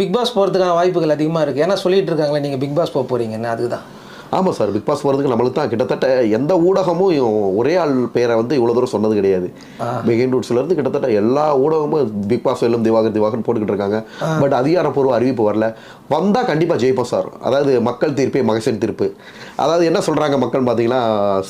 Big pass போகிறதுக்கான வாய்ப்புகள் அதிகமாக இருக்குது ஏன்னா சொல்லிட்டு இருக்காங்களே நீங்கள் பிக் பாஸ் போக போகிறீங்கன்னு அதுதான் ஆமாம் சார். பிக் பாஸ் போகிறதுக்கு நம்மளுக்கு தான் கிட்டத்தட்ட எந்த ஊடகமும் ஒரே ஆள் பேரை வந்து இவ்வளோ தூரம் சொன்னது கிடையாது. பிகைன் ரூட்ஸ்லேருந்து கிட்டத்தட்ட எல்லா ஊடகமும் பிக் பாஸ் வெல்லும் திவாகர் திவாகர் போட்டுக்கிட்டு இருக்காங்க. பட் அதிகாரப்பூர்வ அறிவிப்பு வரல. வந்தால் கண்டிப்பாக ஜெயிப்போம் சார். அதாவது மக்கள் தீர்ப்பே மகசன் தீர்ப்பு. அதாவது என்ன சொல்கிறாங்க மக்கள் பார்த்தீங்கன்னா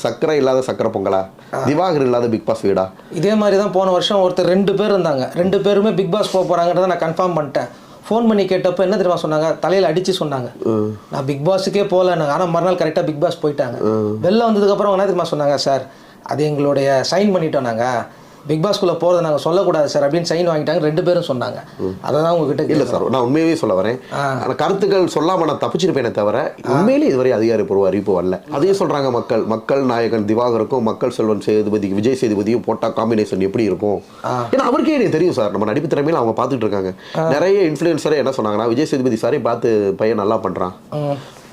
சக்கரை இல்லாத சக்கரை பொங்கலா? திவாகர் இல்லாத பிக் பாஸ் வீடா? இதே மாதிரி தான் போன வருஷம் ஒருத்தர் ரெண்டு பேர் இருந்தாங்க. ரெண்டு பேருமே பிக் பாஸ் போக போகிறாங்கன்றத நான் கன்ஃபார்ம் பண்ணிட்டேன். ஃபோன் பண்ணி கேட்டப்போ என்ன தெரியுமா சொன்னாங்க? தலையில் அடித்து சொன்னாங்க. நான் பிக் பாஸுக்கே போகலன்னாங்க ஆனால் மறுநாள் கரெக்டாக பிக் பாஸ் போயிட்டாங்க. வெளில வந்ததுக்கப்புறம் என்ன தெரியுமா சொன்னாங்க? சார் அது எங்களுடைய சைன் பண்ணிட்டோம் நாங்கள் பிக் பாஸ்குள்ளே போகிறத நாங்கள் சொல்லக்கூடாது சார் அப்படின்னு சைன் வாங்கிட்டாங்க. ரெண்டு பேரும் சொன்னாங்க. அதை தான் உங்ககிட்ட இல்லை. சார் நான் உண்மையாகவே சொல்ல வரேன். ஆனால் கருத்துக்கள் சொல்லாமல் நான் தப்பிச்சிருப்பேனே தவிர உண்மையிலே இதுவரை அதிகாரப்பூர்வ அறிவிப்பு வரல. அதையும் சொல்கிறாங்க மக்கள். மக்கள் நாயகன் திவாகருக்கும் மக்கள் செல்வன் சேதுபதி விஜய் சேதுபதியும் போட்டால் காம்பினேஷன் எப்படி இருக்கும்? ஏன்னா அவருக்கே எனக்கு தெரியும் சார் நம்ம நடிப்பு திறமையில அவங்க பார்த்துட்டு இருக்காங்க. நிறைய இன்ஃப்ளூயன்சரே என்ன சொன்னாங்கன்னா விஜய் சேதுபதி சாரே பார்த்து பையன் நல்லா பண்ணுறான்.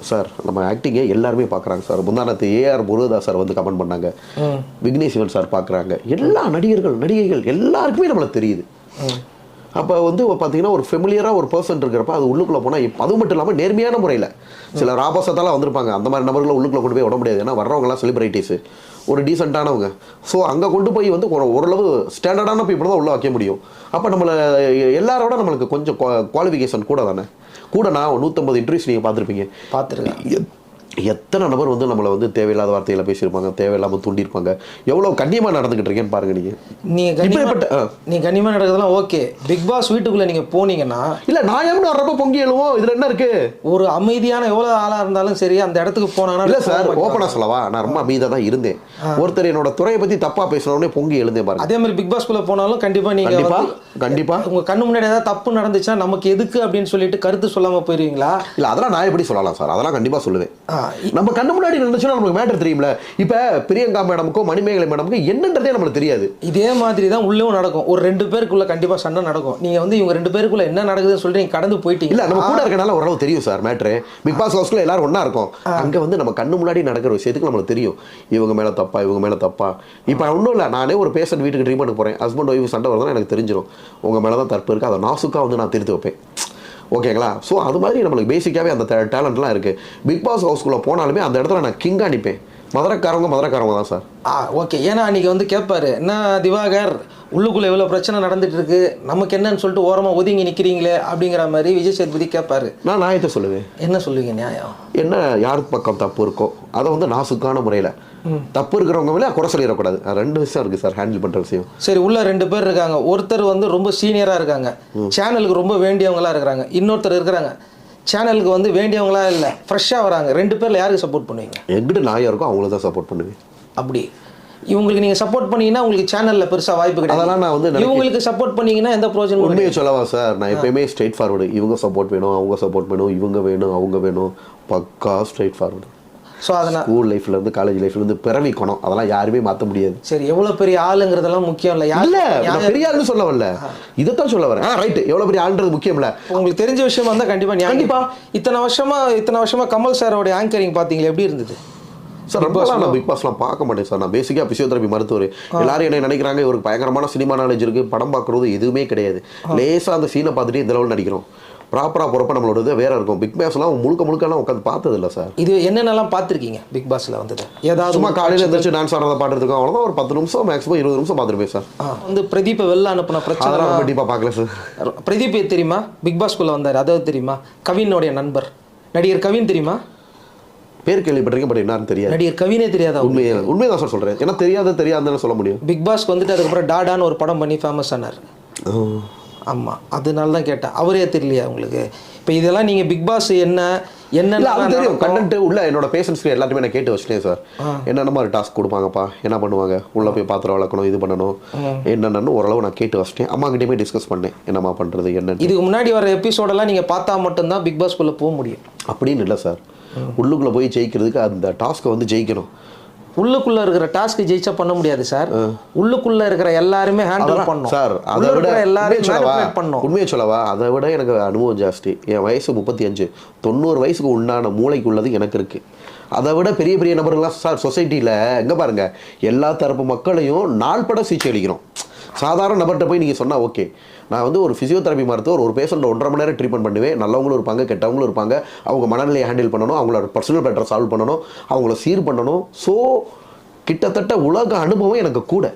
சார் நம்ம ஆக்டிங்கே எல்லாருமே பார்க்குறாங்க சார். முந்தானத்து ஏஆர் முருகதாஸ் சார் வந்து கமெண்ட் பண்ணாங்க. விக்னேஷ் சிவன் சார் பார்க்குறாங்க எல்லா நடிகர்கள் நடிகைகள் எல்லாருக்குமே நம்மளுக்கு தெரியுது. அப்போ வந்து பார்த்தீங்கன்னா ஒரு ஃபெமிலியராக ஒரு பர்சன் இருக்கிறப்ப அது உள்ளுக்குள்ளே போனால் அது மட்டும் இல்லாமல் நேர்மையான முறையில். சில ராபசத்தாலாம் வந்திருப்பாங்க. அந்த மாதிரி நபர்களை உள்ளுக்குள்ளே கொண்டு போய் விட முடியாது. ஏன்னா வர்றவங்கலாம் செலிபிரிட்டிஸு ஒரு டீசெண்டானவங்க ஸோ அங்கே கொண்டு போய் வந்து ஒரு ஓரளவு ஸ்டாண்டர்டான பீப்புள் தான் உள்ளே வைக்க முடியும். அப்போ நம்மளை எல்லாரோட நம்மளுக்கு கொஞ்சம் குவாலிஃபிகேஷன் கூட தானே. கூட நான் நூற்றம்பது இன்டர்வியூஸ் நீங்கள் பார்த்துருப்பீங்க. பார்த்துருக்கேன். எத்- எத்தனை நபர் வந்து நம்மளை வந்து தேவையில்லாத வார்த்தைகளை பேசியிருப்பாங்க தேவையில்லாமல் தூண்டியிருப்பாங்க? எவ்வளோ கண்ணியமாக நடந்துக்கிட்டு இருக்கேன்னு பாருங்க நீங்கள் நீங்கள் ஆ. நீங்கள் கண்ணியமாக நடக்கிறதுலாம் ஓகே. பிக் பாஸ் வீட்டுக்குள்ளே நீங்கள் போனீங்கன்னா இல்லை நான் எவ்வளோ வர்றப்ப பொங்கி எழுவோம்? இதில் என்ன இருக்கு? ஒரு அமைதியான எவ்வளோ ஆளாக இருந்தாலும் சரி அந்த இடத்துக்கு போனாங்கன்னா இல்லை சார் ஓப்பனாக சொல்லவா? நான் ரொம்ப அமைதியாக தான் இருந்தேன். ஒருத்தர் என்னோட துறையை பற்றி தப்பாக பேசுனோடனே பொங்கி எழுந்தேன் பாருங்க. அதே மாதிரி பிக் பாஸ்குள்ளே போனாலும் கண்டிப்பாக நீங்கள் கண்டிப்பா வந்து கண்டிப்பா. உங்க கண்ணு முன்னாடி ஏதாவது தப்பு நடந்துச்சுன்னா நமக்கு எதுக்கு அப்படின்னு சொல்லிட்டு கருத்து சொல்லாம போயிருவீங்களா? இல்லை அதெல்லாம் நான் எப்படி சொல்லலாம் சார்? அதெல்லாம் கண்டிப்பாக சொல்லுவேன். நம்ம கண்ணு முன்னாடி நினைச்சோன்னா நமக்கு மேட்டர் தெரியும்ல. இப்போ பிரியங்கா மேடமுக்கும் மணிமேகலை மேடமுக்கும் என்னன்றதே நம்மளுக்கு தெரியாது. இதே மாதிரி தான் உள்ளேயும் நடக்கும். ஒரு ரெண்டு பேருக்குள்ள கண்டிப்பா சண்டை நடக்கும். நீங்க வந்து இவங்க ரெண்டு பேருக்குள்ள என்ன நடக்குதுன்னு சொல்லிட்டு நீங்க கடந்து போயிட்டீங்க. இல்ல நம்ம கூட இருக்கனால ஓரளவு தெரியும் சார் மேட்ரு பிக் பாஸ் ஹவுஸ்ல எல்லாரும் ஒண்ணா இருக்கும். அங்க வந்து நம்ம கண்ணு முன்னாடி நடக்கிற விஷயத்துக்கு நம்மளுக்கு தெரியும். இவங்க மேல தப்பா இவங்க மேல தப்பா. இப்போ ஒன்றும் இல்லை நானே ஒரு பேஷண்ட் வீட்டுக்கு ட்ரீட்மெண்ட் போறேன். ஹஸ்பண்ட் ஒய்ஃப் சண்டை வருதுன்னா எனக்கு தெரிஞ்சிடும் உங்க மேல தான் தப்பு இருக்கு. அதை நாசுக்கா வந்து நான் திருத்தி வைப்பேன். ஓகேங்களா? ஸோ அது மாதிரி நம்மளுக்கு பேசிக்காகவே அந்த டேலண்ட்லாம் இருக்குது பிக் பாஸ் ஹவுஸ்குள்ளே போனாலுமே அந்த இடத்துல நான் கிங் நிற்பேன் மதுரக்காரவங்க மதுரக்காரவங்க தான் சார். ஆ ஓகே. ஏன்னா அன்னைக்கு வந்து கேட்பாரு என்ன திவாகர் உள்ளுக்குள்ள இவ்வளோ பிரச்சனை நடந்துட்டு இருக்கு நமக்கு என்னன்னு சொல்லிட்டு ஓரமா ஒதுங்கி நிக்கிறீங்களே? அப்படிங்கிற மாதிரி விஜய் சேதுபதி கேட்பாரு நான் நியாயத்தை சொல்லுவேன். என்ன சொல்லுவீங்க நியாயம்? என்ன யாருக்கு பக்கம் தப்பு இருக்கோ அதை வந்து நாசுக்கான முறையில். தப்பு இருக்கிறவங்க மேலே குறை சொல்லிடக்கூடாது. ரெண்டு விஷயம் இருக்குது சார் ஹேண்டில் பண்ணுற விஷயம். சரி உள்ள ரெண்டு பேர் இருக்காங்க. ஒருத்தர் வந்து ரொம்ப சீனியரா இருக்காங்க. சேனலுக்கு ரொம்ப வேண்டியவங்களா இருக்கிறாங்க. இன்னொருத்தர் இருக்கிறாங்க. சேனலுக்கு வந்து வேண்டியவங்களா இல்லை ஃப்ரெஷ்ஷாக வராங்க. ரெண்டு பேர்ல யாருக்கு சப்போர்ட் பண்ணுவீங்க? எங்கிட்ட நாயம் இருக்கோ அவங்கள தான் சப்போர்ட் பண்ணுவேன். அப்படி. இவங்களுக்கு நீங்க சப்போர்ட் பண்ணீங்கன்னா உங்களுக்கு சேனல்ல பெருசா வாய்ப்பு கிடையாது. அதெல்லாம் நான் வந்து. இவங்களுக்கு சப்போர்ட் பண்ணீங்கன்னா எந்த ப்ரோஜனமும் உண்மையை சொல்லவா சார் நான் எப்பயுமே ஸ்ட்ரைட் ஃபார்வர்டு இவங்க சப்போர்ட் வேணும் அவங்க சப்போர்ட் வேணும் இவங்க வேணும் அவங்க வேணும். பக்கா ஸ்ட்ரைட் ஃபார்வர்டு ஸோ அதனால் ஸ்கூல் லைஃப்லேருந்து காலேஜ் லைஃப்லேருந்து பிறவி குணம் அதெல்லாம் யாருமே மாற்ற முடியாது. சரி எவ்வளவு பெரிய ஆளுங்கிறதெல்லாம் முக்கியம் இல்லை. இல்ல நான் பெரிய ஆளுன்னு சொல்ல வரல. இதைத்தான் சொல்ல வரேன். ஆ ரைட் எவ்வளோ பெரிய ஆளுன்றது முக்கியம் இல்ல. உங்களுக்கு தெரிஞ்ச விஷயம் வந்தா கண்டிப்பா ஞாபகம் கண்டிப்பா. இத்தனை வருஷமா இத்தனை வருஷமா கமல் சாரோட ஆங்கரிங் பாத்தீங்களா? எப்படி இருந்தது? சார் ரொம்பலாம் நான் பிக் பாஸ்லாம் பார்க்க மாட்டேன் சார். நான் பேசிக்காக பிசியோதெரபி மருத்துவர். எல்லாரும் என்ன நினைக்கிறாங்க இவருக்கு பயங்கரமான சினிமா நாலேஜ் இருக்கு படம் பார்க்குறது எதுவுமே கிடையாது. லேசாக அந்த சீனை பார்த்துட்டு இந்த லெவல் நடிக்கிறோம். ப்ராப்பராக போகிறப்ப நம்மளோட இது வேற இருக்கும். பிக் பாஸ்லாம் முழுக்க முழுக்கலாம் உட்காந்து பார்த்தது இல்லை சார். இது என்னென்னலாம் பார்த்துருக்கீங்க பிக் பாஸ்ல வந்தது? ஏதாவது சும்மா காலையில் எழுந்திரிச்சு டான்ஸ் ஆடுறத பாட்டுருக்கோம் அவ்வளோதான் ஒரு பத்து நிமிஷம் மேக்ஸிமம் இருபது நிமிஷம் பார்த்துருப்பேன் சார். வந்து பிரதீப்பை வெளில அனுப்புன பிரச்சனை. அதெல்லாம் ரொம்ப டீப்பாக பார்க்கல சார். பிரதீப் தெரியுமா? பிக் பாஸ்குள்ள வந்தார். அதாவது தெரியுமா? கவினுடைய நண்பர். நடிகர் கவின் தெரியுமா? பேர் கேள்விப்பட்டிருக்கேன் பட் என்னன்னு தெரியாது. நடிகர் கவினே தெரியாதா? உண்மையை உண்மையை தான் சார் சொல்கிறேன் ஏன்னா தெரியாத தெரியாதுன்னு சொல்ல முடியும். பிக் பாஸ்க்கு வந்துட்டு அதுக்கப்புறம் டாடான்னு ஒரு படம் பண்ணி ஃபேமஸ் ஆனார். ஆமாம் அதனால தான் கேட்டேன். அவரே தெரியலையா உங்களுக்கு? இப்போ இதெல்லாம் நீங்கள் பிக் பாஸ் என்ன என்ன தெரியும். கண்டென்ட் உள்ள என்னோட பேஷன்ஸ்க்கு எல்லாத்தையுமே நான் கேட்டு வச்சுட்டேன் சார் என்னென்ன மாதிரி டாஸ்க் கொடுப்பாங்கப்பா. என்ன பண்ணுவாங்க? உள்ள போய் பாத்திரம் வளர்க்கணும் இது பண்ணணும். என்னென்னு ஓரளவு நான் கேட்டு வச்சிட்டேன். அம்மா கிட்டயுமே டிஸ்கஸ் பண்ணேன். என்னம்மா பண்றது என்னன்னு. இதுக்கு முன்னாடி வர எபிசோடெல்லாம் நீங்கள் பார்த்தா மட்டும்தான் பிக் பாஸ்குள்ளே போக முடியும். அப்படின்னு இல்லை சார் உள்ளுக்குள்ள போய் ஜெயிக்கிறதுக்கு அந்த டாஸ்க்கை வந்து ஜெயிக்கணும். உள்ளுக்குள்ள இருக்கிற டாஸ்க் ஜெயிச்சா பண்ண முடியாது சார் உள்ளுக்குள்ள இருக்கிற எல்லாருமே ஹேண்டில் பண்ணும் சார் அதை விட சொல்லவா? manipulate பண்ணும் உண்மையை சொல்லவா? அதை விட எனக்கு அனுபவம் ஜாஸ்தி. என் வயசு முப்பத்தி அஞ்சு. தொண்ணூறு வயசுக்கு உண்டான மூளைக்கு உள்ளது எனக்கு இருக்கு. அதை விட பெரிய பெரிய நபர்கள்லாம் சார் சொசைட்டியில் எங்கே பாருங்க. எல்லா தரப்பு மக்களையும் நாள்பட சிகிச்சை அளிக்கிறோம். சாதாரண நபர்கிட்ட போய் நீங்கள் சொன்னால் ஓகே. நான் வந்து ஒரு ஃபிசியோதெரபி மருத்துவர் ஒரு பேஷண்ட்டை ஒன்றரை மணி நேரம் ட்ரீட்மெண்ட் பண்ணுவேன். நல்லவங்களும் இருப்பாங்க கெட்டவங்களும் இருப்பாங்க. அவங்க மனநிலையை ஹேண்டில் பண்ணணும் அவங்களோட பர்சனல் பெட்டரை சால்வ் பண்ணணும் அவங்கள சீர் பண்ணணும். ஸோ கிட்டத்தட்ட உலக அனுபவம் எனக்கு கூட.